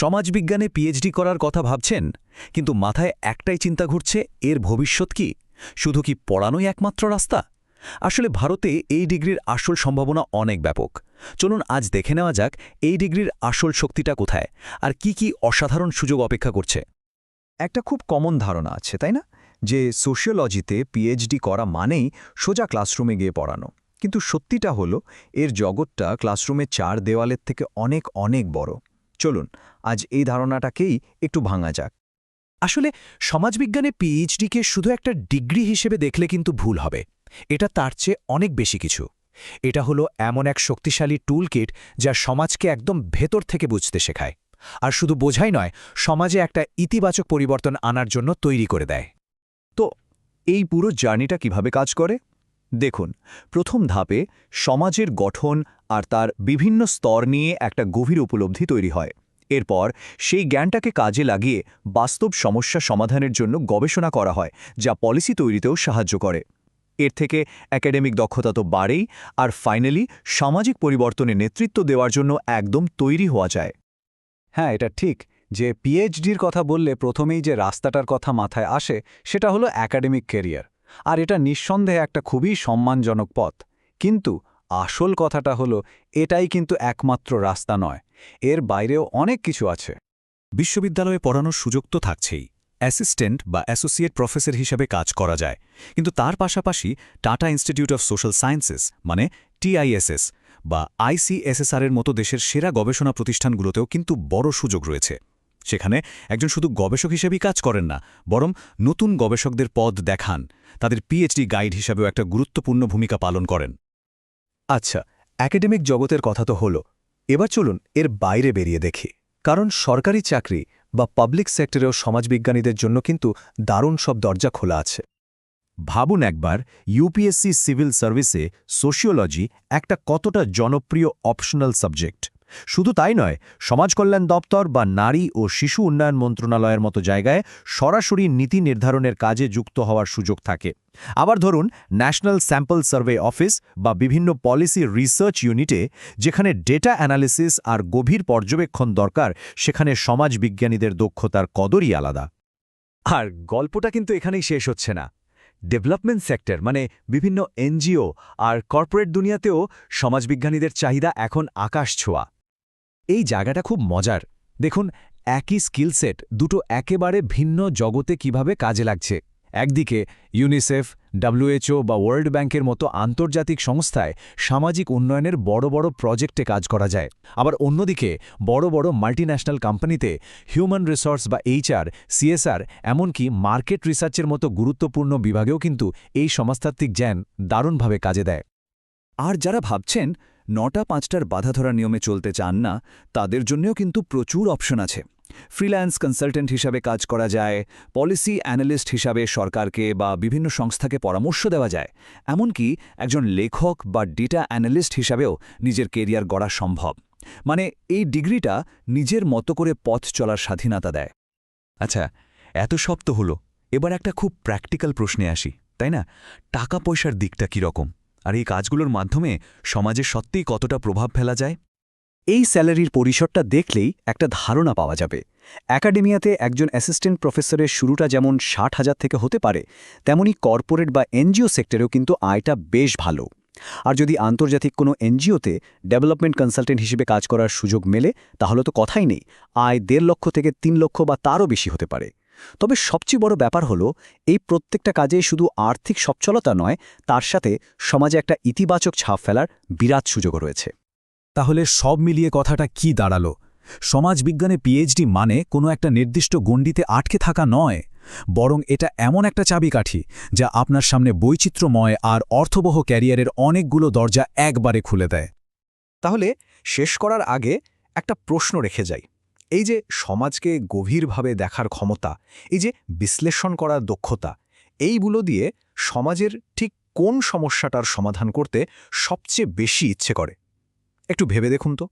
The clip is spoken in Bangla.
সমাজবিজ্ঞানে পিএইচডি করার কথা ভাবছেন, কিন্তু মাথায় একটাই চিন্তা ঘুরছে, এর ভবিষ্যৎ কি? শুধু কি পড়ানোই একমাত্র রাস্তা? আসলে ভারতে এই ডিগ্রির আসল সম্ভাবনা অনেক ব্যাপক। চলুন আজ দেখে নেওয়া যাক এই ডিগ্রির আসল শক্তিটা কোথায়, আর কি কি অসাধারণ সুযোগ অপেক্ষা করছে। একটা খুব কমন ধারণা আছে, তাই না? যে সোশিয়োলজিতে পিএইচডি করা মানেই সোজা ক্লাসরুমে গিয়ে পড়ানো। কিন্তু সত্যিটা হলো, এর জগৎটা ক্লাসরুমে চার দেওয়ালের থেকে অনেক অনেক বড়। চলুন, আজ এই ধারণাটাকেই একটু ভাঙা যাক। আসলে সমাজবিজ্ঞানে পিএইচডিকে শুধু একটা ডিগ্রি হিসেবে দেখলে কিন্তু ভুল হবে। এটা তার চেয়ে অনেক বেশি কিছু। এটা হলো এমন এক শক্তিশালী টুলকিট যা সমাজকে একদম ভেতর থেকে বুঝতে শেখায়। আর শুধু বোঝাই নয়, সমাজে একটা ইতিবাচক পরিবর্তন আনার জন্য তৈরি করে দেয়। তো এই পুরো জার্নিটা কীভাবে কাজ করে? দেখুন, প্রথম ধাপে সমাজের গঠন আর তার বিভিন্ন স্তর নিয়ে একটা গভীর উপলব্ধি তৈরি হয়। এরপর সেই জ্ঞানটাকে কাজে লাগিয়ে বাস্তব সমস্যা সমাধানের জন্য গবেষণা করা হয়, যা পলিসি তৈরিতেও সাহায্য করে। এর থেকে একাডেমিক দক্ষতা তো বাড়েই, আর ফাইনালি সামাজিক পরিবর্তনে নেতৃত্ব দেওয়ার জন্য একদম তৈরি হওয়া যায়। হ্যাঁ এটা ঠিক যে পিএইচডির কথা বললে প্রথমেই যে রাস্তাটার কথা মাথায় আসে, সেটা হলো একাডেমিক কেরিয়ার আর এটা নিঃসন্দেহে একটা খুবই সম্মানজনক পথ। কিন্তু আসল কথাটা হলো, এটাই কিন্তু একমাত্র রাস্তা নয়। এর বাইরেও অনেক কিছু আছে। বিশ্ববিদ্যালয়ে পড়ানোর সুযোগ তো থাকছেই। অ্যাসিস্ট্যান্ট বা অ্যাসোসিয়েট প্রফেসর হিসাবে কাজ করা যায়। কিন্তু তার পাশাপাশি Tata institute of social sciences মানে টিআইএসএস, বা আইসিএসএসআরের মতো দেশের সেরা গবেষণা প্রতিষ্ঠানগুলোতেও কিন্তু বড় সুযোগ রয়েছে। সেখানে একজন শুধু গবেষক হিসেবেই কাজ করেন না, বরং নতুন গবেষকদের পদ দেখান, তাদের পিএইচডি গাইড হিসাবেও একটা গুরুত্বপূর্ণ ভূমিকা পালন করেন। আচ্ছা একাডেমিক জগতের কথা তো হলো। এবার চলুন এর বাইরে বেরিয়ে দেখি। কারণ সরকারি চাকরি বা পাবলিক সেক্টরেও সমাজবিজ্ঞানীদের জন্য কিন্তু দারুণ সব দরজা খোলা আছে। ভাবুন একবার ইউপিএসসি সিভিল সার্ভিসে সোশিওলজি একটা কতটা জনপ্রিয় অপশনাল সাবজেক্ট শুধু তাই নয় সমাজ কল্যাণ দপ্তর বা নারী ও শিশু উন্নয়ন মন্ত্রণালয়ের মতো জায়গায় সরাসরি নীতি নির্ধারণের কাজে যুক্ত হওয়ার সুযোগ থাকে। আবার ধরুন ন্যাশনাল স্যাম্পল সার্ভে অফিস বা বিভিন্ন পলিসি রিসার্চ ইউনিটে যেখানে ডেটা অ্যানালিসিস আর গভীর পর্যবেক্ষণ দরকার, সেখানে সমাজবিজ্ঞানীদের দক্ষতার কদরই আলাদা। আর গল্পটা কিন্তু এখানেই শেষ হচ্ছে না। ডেভেলপমেন্ট সেক্টর মানে বিভিন্ন এনজিও আর কর্পোরেট দুনিয়াতেও সমাজবিজ্ঞানীদের চাহিদা এখন আকাশ ছোঁয়া। এই জায়গাটা খুব মজার। দেখুন, একই স্কিল সেট দুটো একেবারে ভিন্ন জগতে কীভাবে কাজে লাগছে। একদিকে, ইউনিসেফ ডাব্লিউএচও বা ওয়ার্ল্ড ব্যাংকের মতো আন্তর্জাতিক সংস্থায় সামাজিক উন্নয়নের বড় বড় প্রজেক্টে কাজ করা যায়। আবার অন্যদিকে, বড় বড় মাল্টিন্যাশনাল কোম্পানিতে হিউম্যান রিসোর্স বা এইচআর, সিএসআর, এমনকি মার্কেট রিসার্চের মতো গুরুত্বপূর্ণ বিভাগেও কিন্তু এই সমাজতাত্ত্বিক জ্ঞান দারুণভাবে কাজে দেয়। আর যারা ভাবছেন, নটা পাঁচটার বাধা ধরা নিয়মে চলতে চান না, তাদের জন্যও কিন্তু প্রচুর অপশন আছে। ফ্রিল্যান্স কনসালটেন্ট হিসাবে কাজ করা যায়, পলিসি অ্যানালিস্ট হিসাবে সরকারকে বা বিভিন্ন সংস্থাকে পরামর্শ দেওয়া যায়। এমনকি একজন লেখক বা ডেটা অ্যানালিস্ট হিসাবেও নিজের কেরিয়ার গড়া সম্ভব। মানে এই ডিগ্রিটা নিজের মতো করে পথ চলার স্বাধীনতা দেয়। আচ্ছা এত সব তো হলো। এবার একটা খুব প্র্যাকটিক্যাল প্রশ্নে আসি, তাই না? টাকা পয়সার দিকটা কীরকম? আর এই কাজগুলোর মাধ্যমে সমাজে সত্যিই কতটা প্রভাব ফেলা যায়? এই স্যালারির পরিসরটা দেখলেই একটা ধারণা পাওয়া যাবে। একাডেমিয়াতে একজন অ্যাসিস্ট্যান্ট প্রফেসরের শুরুটা যেমন ষাট হাজার থেকে হতে পারে, তেমনি কর্পোরেট বা এনজিও সেক্টরেও কিন্তু আয়টা বেশ ভালো। আর যদি আন্তর্জাতিক কোনো এনজিওতে ডেভেলপমেন্ট কনসালটেন্ট হিসেবে কাজ করার সুযোগ মেলে, তাহলে তো কথাই নেই, আয় দেড় লক্ষ থেকে তিন লক্ষ বা তারও বেশি হতে পারে। তবে সবচেয়ে বড় ব্যাপার হলো, এই প্রত্যেকটা কাজে শুধু আর্থিক সচ্ছলতা নয়, তার সাথে সমাজে একটা ইতিবাচক ছাপ ফেলার বিরাট সুযোগও রয়েছে। তাহলে সব মিলিয়ে কথাটা কি দাঁড়াল? সমাজবিজ্ঞানে পিএইচডি মানে কোনো একটা নির্দিষ্ট গণ্ডিতে আটকে থাকা নয়, বরং এটা এমন একটা চাবিকাঠি যা আপনার সামনে বৈচিত্র্যময় আর অর্থবহ ক্যারিয়ারের অনেকগুলো দরজা একবারে খুলে দেয়। তাহলে শেষ করার আগে একটা প্রশ্ন রেখে যাই। এই যে সমাজকে গভীরভাবে দেখার ক্ষমতা, এই যে বিশ্লেষণ করার দক্ষতা, এইগুলো দিয়ে সমাজের ঠিক কোন সমস্যাটার সমাধান করতে সবচেয়ে বেশি ইচ্ছে করে? একটু ভেবে দেখুন তো।